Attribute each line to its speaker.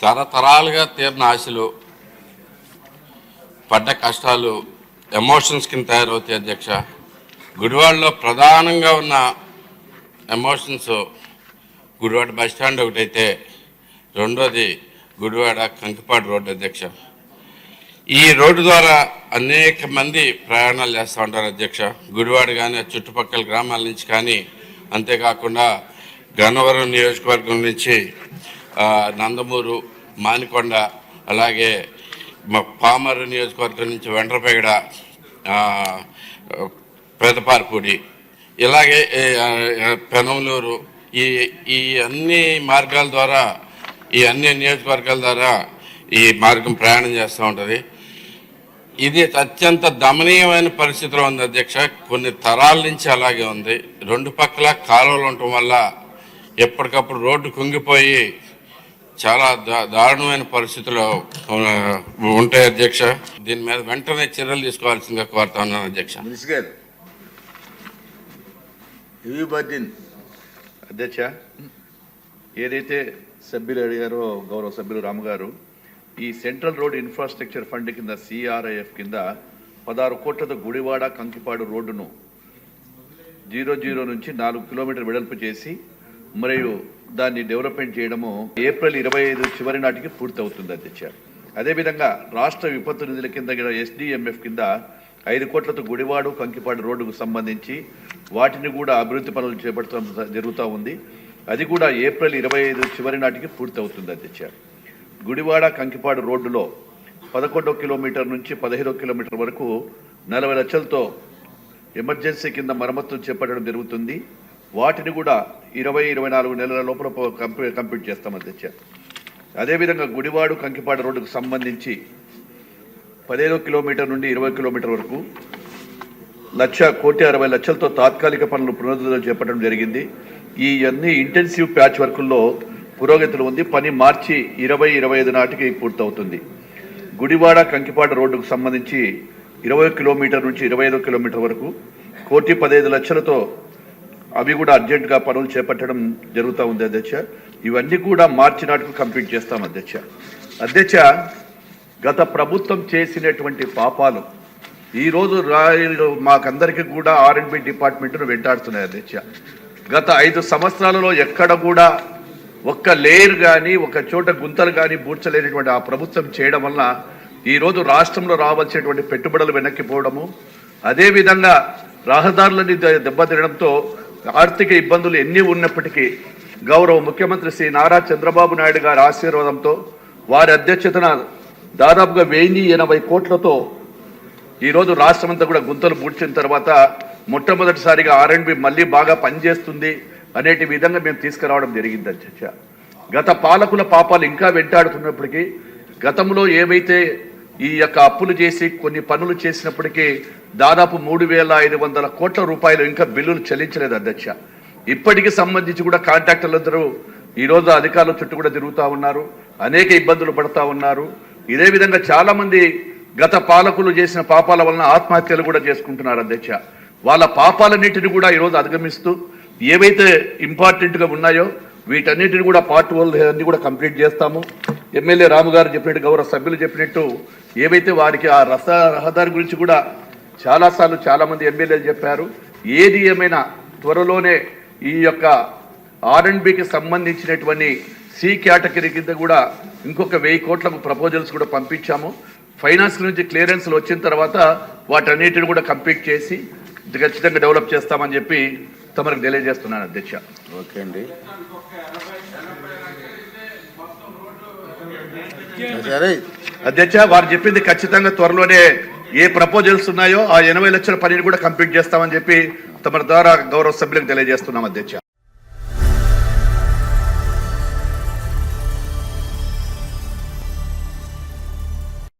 Speaker 1: తరతరాలుగా తీరిన ఆశలు పడ్డ కష్టాలు ఎమోషన్స్ కింద తయారవుతాయి అధ్యక్ష. గుడివాడలో ప్రధానంగా ఉన్న ఎమోషన్స్ గుడివాడ బస్ స్టాండ్ ఒకటైతే రెండోది గుడివాడ కంకిపాడు రోడ్డు అధ్యక్ష. ఈ రోడ్డు ద్వారా అనేక మంది ప్రయాణాలు చేస్తూ ఉంటారు అధ్యక్ష. గుడివాడ కానీ చుట్టుపక్కల గ్రామాల నుంచి కానీ అంతేకాకుండా గన్నవరం నియోజకవర్గం నుంచి నందమూరు మానికొండ అలాగే మా పామరు నియోజకవర్గం నుంచి వెండ్రపేగడ పెదపార్పూడి ఇలాగే ఏ, పెనమలూరు ఈ ఈ అన్ని మార్గాల ద్వారా ఈ అన్ని నియోజకవర్గాల ద్వారా ఈ మార్గం ప్రయాణం చేస్తూ ఉంటుంది. ఇది అత్యంత దమనీయమైన పరిస్థితిలో ఉంది అధ్యక్ష. కొన్ని తరాల నుంచి అలాగే ఉంది. రెండు పక్కల కాలువలు ఉండటం వల్ల ఎప్పటికప్పుడు రోడ్డు కుంగిపోయి చాలా దా దారుణమైన పరిస్థితిలో ఉంటాయి అధ్యక్ష. దీని మీద వెంటనే చర్యలు తీసుకోవాల్సిందిగా కోరుతా ఉన్నాను అధ్యక్ష.
Speaker 2: అధ్యక్ష ఏదైతే సభ్యులు అడిగారో గౌరవ సభ్యులు రాము గారు ఈ సెంట్రల్ రోడ్ ఇన్ఫ్రాస్ట్రక్చర్ ఫండ్ కింద సిఆర్ఐఎఫ్ కింద పదహారు కోట్లతో గుడివాడ కంకిపాడు రోడ్డును జీరో జీరో నుంచి నాలుగు కిలోమీటర్ వెడల్పు చేసి మరియు దాన్ని డెవలప్మెంట్ చేయడము ఏప్రిల్ ఇరవై ఐదు చివరి నాటికి పూర్తి అవుతుంది అధ్యక్ష అదేవిధంగా రాష్ట్ర విపత్తు నిధుల కింద ఎస్డిఎంఎఫ్ కింద ఐదు కోట్లతో గుడివాడు కంకిపాడు రోడ్డుకు సంబంధించి వాటిని కూడా అభివృద్ధి పనులు చేపట్టడం జరుగుతూ ఉంది. అది కూడా ఏప్రిల్ ఇరవై ఐదు చివరి నాటికి పూర్తి అవుతుంది అధ్యక్ష గుడివాడ కంకిపాడు రోడ్డులో పదకొండో కిలోమీటర్ నుంచి పదహైదో కిలోమీటర్ వరకు నలభై లక్షలతో ఎమర్జెన్సీ కింద మరమ్మతులు చేపట్టడం జరుగుతుంది. వాటిని కూడా ఇరవై ఇరవై నాలుగు నెలల లోపల కంప్లీ కంప్లీట్ చేస్తామని తెచ్చారు అదేవిధంగా గుడివాడు కంకిపాడు రోడ్డుకు సంబంధించి పదిహేను కిలోమీటర్ నుండి ఇరవై కిలోమీటర్ వరకు లక్ష కోటి అరవై లక్షలతో తాత్కాలిక పనులు పునరుద్ధరణ చేపట్టడం జరిగింది. ఈ అన్ని ఇంటెన్సివ్ ప్యాచ్ వర్కుల్లో పురోగతిలో ఉంది. పని మార్చి ఇరవై ఇరవై ఐదు నాటికి పూర్తవుతుంది. గుడివాడ కంకిపాడు రోడ్డుకు సంబంధించి ఇరవై కిలోమీటర్ నుంచి ఇరవై ఐదు కిలోమీటర్ వరకు కోటి పదహైదు లక్షలతో అవి కూడా అర్జెంటుగా పనులు చేపట్టడం జరుగుతూ ఉంది అధ్యక్ష. ఇవన్నీ కూడా మార్చి నాటికి కంప్లీట్ చేస్తాం అధ్యక్ష. అధ్యక్ష గత ప్రభుత్వం చేసినటువంటి పాపాలు ఈరోజు రాయలు మాకందరికీ కూడా ఆర్ఎండ్బి డిపార్ట్మెంట్ను వెంటాడుతున్నాయి అధ్యక్ష. గత ఐదు సంవత్సరాలలో ఎక్కడ కూడా ఒక్క లేయర్ కానీ ఒక చోట గుంతలు కానీ బూడ్చలేనటువంటి ఆ ప్రభుత్వం చేయడం వలన ఈరోజు రాష్ట్రంలో రావాల్సినటువంటి పెట్టుబడులు వెనక్కిపోవడము అదేవిధంగా రహదారులని దెబ్బతినడంతో ఆర్థిక ఇబ్బందులు ఎన్ని ఉన్నప్పటికీ గౌరవ ముఖ్యమంత్రి శ్రీ నారా చంద్రబాబు నాయుడు గారి ఆశీర్వాదంతో వారి అధ్యక్షతన దాదాపుగా వెయ్యి ఎనభై కోట్లతో ఈరోజు రాష్ట్రమంతా కూడా గుంతలు పూడ్చిన తర్వాత మొట్టమొదటిసారిగా ఆర్ఎండ్బి మళ్ళీ బాగా పనిచేస్తుంది అనేటి విధంగా మేము తీసుకురావడం జరిగింది అధ్యక్ష. గత పాలకుల పాపాలు ఇంకా వెంటాడుతున్నప్పటికీ గతంలో ఏవైతే ఈ యొక్క అప్పులు చేసి కొన్ని పనులు చేసినప్పటికీ దాదాపు మూడు వేల ఐదు వందల కోట్ల రూపాయలు ఇంకా బిల్లులు చెల్లించలేదు అధ్యక్ష. ఇప్పటికి సంబంధించి కూడా కాంట్రాక్టర్లందరూ ఈరోజు అధికారుల చుట్టూ కూడా తిరుగుతూ ఉన్నారు అనేక ఇబ్బందులు పడతా ఉన్నారు. ఇదే విధంగా చాలామంది గత పాలకులు చేసిన పాపాల వలన ఆత్మహత్యలు కూడా చేసుకుంటున్నారు అధ్యక్ష. వాళ్ళ పాపాలన్నింటిని కూడా ఈరోజు అధిగమిస్తూ ఏవైతే ఇంపార్టెంట్గా ఉన్నాయో వీటన్నిటిని కూడా పార్ట్ వన్ అన్ని కూడా కంప్లీట్ చేస్తాము. ఎమ్మెల్యే రాము గారు చెప్పినట్టు గౌరవ సభ్యులు చెప్పినట్టు ఏవైతే వారికి ఆ రస రహదారి గురించి కూడా చాలాసార్లు చాలా మంది ఎమ్మెల్యేలు చెప్పారు ఏది ఏమైనా త్వరలోనే ఈ యొక్క ఆర్ఎండ్బికి సంబంధించినటువంటి సి కేటగిరీ కింద కూడా ఇంకొక వెయ్యి కోట్లకు ప్రపోజల్స్ కూడా పంపించాము. ఫైనాన్స్ నుంచి క్లియరెన్స్లు వచ్చిన తర్వాత వాటన్నిటిని కూడా కంప్లీట్ చేసి ఖచ్చితంగా డెవలప్ చేస్తామని చెప్పి తమకు తెలియజేస్తున్నాను అధ్యక్ష.
Speaker 3: ఓకే అండి. సరే.
Speaker 2: అధ్యక్ష వారు చెప్పింది ఖచ్చితంగా త్వరలోనే ఏ ప్రపోజల్స్ ఉన్నాయో ఆ ఎనభై లక్షల పనిని కూడా కంప్లీట్ చేస్తామని చెప్పి తమ ద్వారా గౌరవ సభ్యులకు తెలియజేస్తున్నాం అధ్యక్ష.